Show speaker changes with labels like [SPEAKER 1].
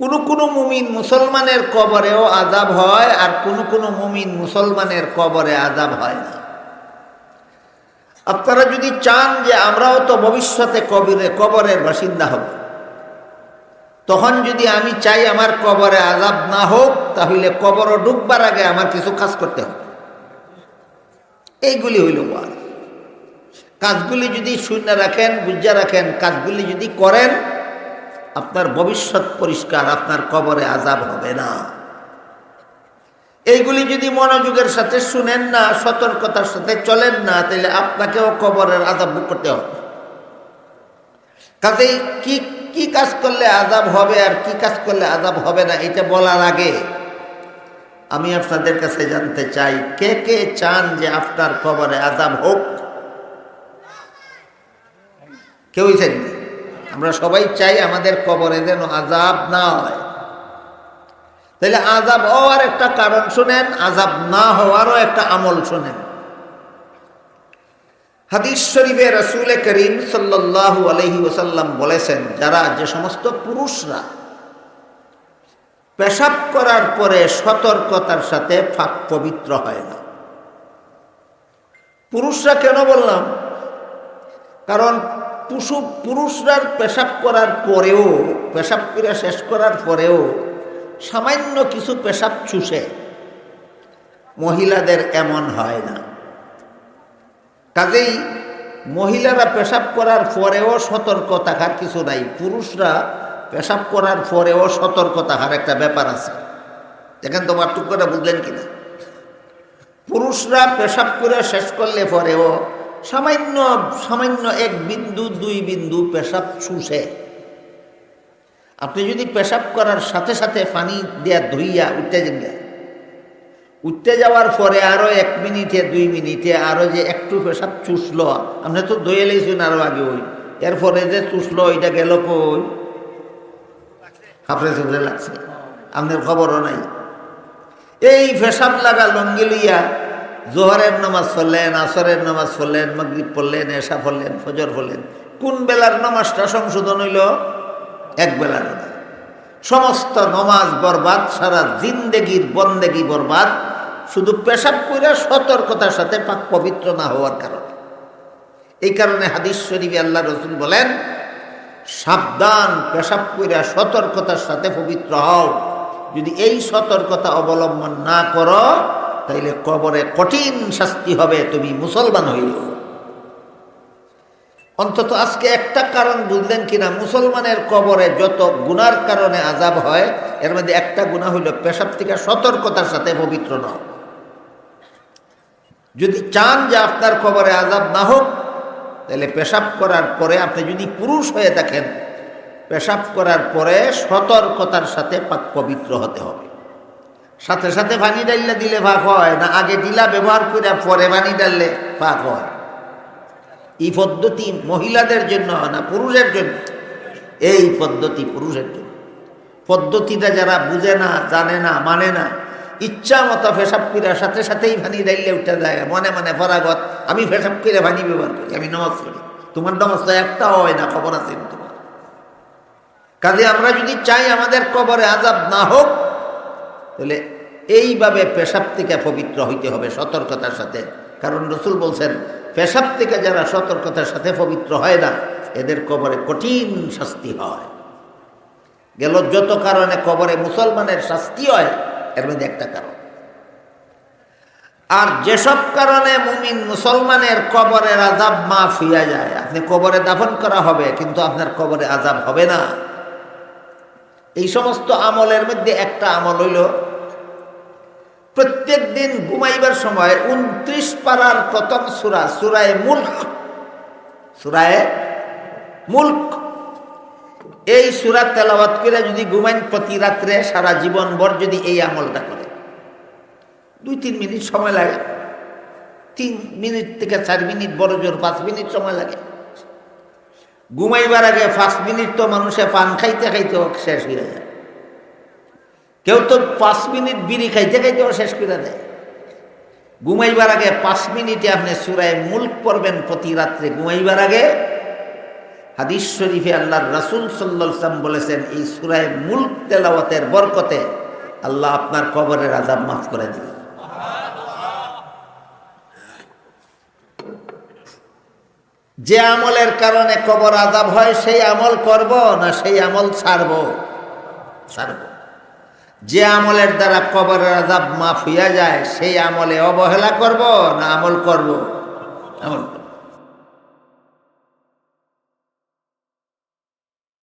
[SPEAKER 1] কোনো কোনো মুমিন মুসলমানের কবরেও আজাব হয় আর কোনো কোনো মুমিন মুসলমানের কবরে আজাব হয় না। আপনারা যদি চান যে আমরাও তো ভবিষ্যতে কবিরে, কবরের বাসিন্দা হব, তখন যদি আমি চাই আমার কবরে আজাব না হোক, তাহলে কবর ডুববার আগে আমার কিছু কাজ করতে হবে। এইগুলি হইল কাজগুলি যদি শূন্য রাখেন, বুঝা রাখেন, কাজগুলি যদি করেন আপনার ভবিষ্যৎ পরিষ্কার, আপনার কবরে আজাব হবে না। এইগুলি যদি মনোযোগের সাথে শুনেন না, সতর্কতার সাথে চলেন না, তাহলে আপনাকেও কবরের আজাব করতে হবে। কাজেই কি কি কাজ করলে আজাব হবে আর কি কাজ করলে আজাব হবে না, এটা বলার আগে আমি আপনাদের কাছে জানতে চাই, কে কে চান যে আপনার কবরে আজাব হোক? কেউই চাই না। আমরা সবাই চাই আমাদের কবরে যেন আজাব না হয়। তাহলে আজাব হওয়ার একটা কারণ শুনেন আজাব না হওয়ারও একটা আমল শুনেন। হাদিস শরীফে রসুল করিম সাল্লাল্লাহু আলহি ওসাল্লাম বলেছেন, যারা যে সমস্ত পুরুষরা পেশাব করার পরে সতর্কতার সাথে ফাঁক পবিত্র হয় না। পুরুষরা কেন বললাম? কারণ পুষু পুরুষরা পেশাব করার পরেও, পেশাব করে শেষ করার পরেও সামান্য কিছু পেশাব চুষে মহিলাদের এমন হয় না। কাজেই মহিলারা পেশাব করার পরেও সতর্ক থাকার কিছু নাই, পুরুষরা পেশাব করার পরেও সতর্ক থাকার একটা ব্যাপার আছে। দেখেন তো পার্থক্যটা বুঝলেন কিনা? পুরুষরা পেশাব করে শেষ করলে পরেও সামান্য সামান্য এক বিন্দু, দুই বিন্দু পেশাব চুষে। আপনি যদি পেশাব করার সাথে সাথে পানি দেয়া ধুইয়া উঠতে যান উঠতে যাওয়ার পরে আরও এক মিনিটে, দুই মিনিটে আরও যে একটু পেশাব চুষলো, আপনি তো দইয়ে লেগেছেন আরও আগে ওই। এরপরে যে চুষলো এটা গেল কই? হাফরে চুপড়ে লাগছে। আপনার খবরও নাই। এই পেশাব লাগা লঙ্গি লইয়া জোহরের নামাজ পড়লেন, আসরের নামাজ পড়লেন, মগরিব পড়লেন, এশা পড়লেন, ফজর পড়লেন। কোন বেলার নামাজটা সংশোধন হইল? এক বেলার সমস্ত নমাজ বরবাদ, সারা জিন্দেগির বন্দেগি বরবাদ। শুধু পেশাব করে সতর্কতার সাথে পাক পবিত্র না হওয়ার কারণে। এই কারণে হাদিস শরীফে আল্লাহ রসুল বলেন, সাবধান পেশাব করে সতর্কতার সাথে পবিত্র হও। যদি এই সতর্কতা অবলম্বন না করো তাইলে কবরে কঠিন শাস্তি হবে, তুমি মুসলমান হইল অন্তত আজকে একটা কারণ বুঝলেন কিনা, মুসলমানের কবরে যত গুনার কারণে আজাব হয়, এর মধ্যে একটা গুণা হইল পেশাব থেকে সতর্কতার সাথে পবিত্র ন যদি চান যে আপনার কবরে আজাব না হোক তাহলে পেশাব করার পরে আপনি যদি পুরুষ হয়ে থাকেন, পেশাব করার পরে সতর্কতার সাথে পাক পবিত্র হতে হবে। সাথে সাথে পানি ডাললে দিলে ভাগ হয়, না আগে দিলা ব্যবহার করে পরে পানি ডাললে ভাগ হয়। এই পদ্ধতি মহিলাদের জন্য হয় না পুরুষের জন্য? এই পদ্ধতি পুরুষের জন্য। পদ্ধতিটা যারা বুঝে না, জানে না মানে না, ইচ্ছা মতো ফেসাব করে সাথে সাথেই ভানি ডাইলে উঠে যায়। মনে মনে ফরাগত আমি ফেসাব করে ভানি ব্যবহার করি, আমি নমাজ করি তোমার নমাজ তো একটা হয় না, খবর আছে তোমার। কাজে আমরা যদি চাই আমাদের কবরে আজাব না হোক তাহলে এইভাবে পেশাব থেকে পবিত্র হইতে হবে সতর্কতার সাথে। কারণ রসুল বলছেন, পেশাব থেকে যারা সতর্কতার সাথে পবিত্র হয় না, এদের কবরে কঠিন শাস্তি হয়। গেল যত কারণে কবরে মুসলমানের শাস্তি হয়, এর মধ্যে একটা কারণ। আর যেসব কারণে মুমিন মুসলমানের কবরের আজাব মাফ হইয়া যায়, আপনি কবরে দাফন করা হবে, কিন্তু আপনার কবরে আজাব হবে না। এই সমস্ত আমলের মধ্যে একটা আমল হইল প্রত্যেক দিন ঘুমাইবার সময় উনত্রিশ পাড়ার প্রথম সুরা, সুরায় মুল্ক। সুরায় মুল্ক। এই সুরা তেলাওয়াত করে যদি ঘুমাইন প্রতি রাত্রে সারা জীবন ভর যদি এই আমলটা করে। দুই, তিন মিনিট সময় লাগে। তিন মিনিট থেকে চার মিনিট, বড় জোর পাঁচ মিনিট সময় লাগে। ঘুমাইবার আগে পাঁচ মিনিট তো মানুষে পান খাইতে খাইতে শেষ হয়ে যায়। কেউ তো পাঁচ মিনিট বিড়ি খাইতে খাইতেও শেষ করে দেয়। ঘুমাইবার আগে পাঁচ মিনিটে আপনি সুরায় মুল্ক পড়বেন প্রতি রাত্রে। ঘুমাইবার আগে হাদিস শরীফে আল্লাহর রাসুল সাল্লাম বলেছেন, এই সুরায় মুল্ক তেলাওয়াতের বরকতে আল্লাহ আপনার কবরের আজাব মাফ করে দিবেন। যে আমলের কারণে কবর আজাব হয়, সেই আমল করব না সেই আমল ছাড়ব? ছাড়ব। যে আমলের দ্বারা কবরের আজাব মাফ হইয়া যায়, সেই আমলে অবহেলা করব না আমল করব? আমল করব।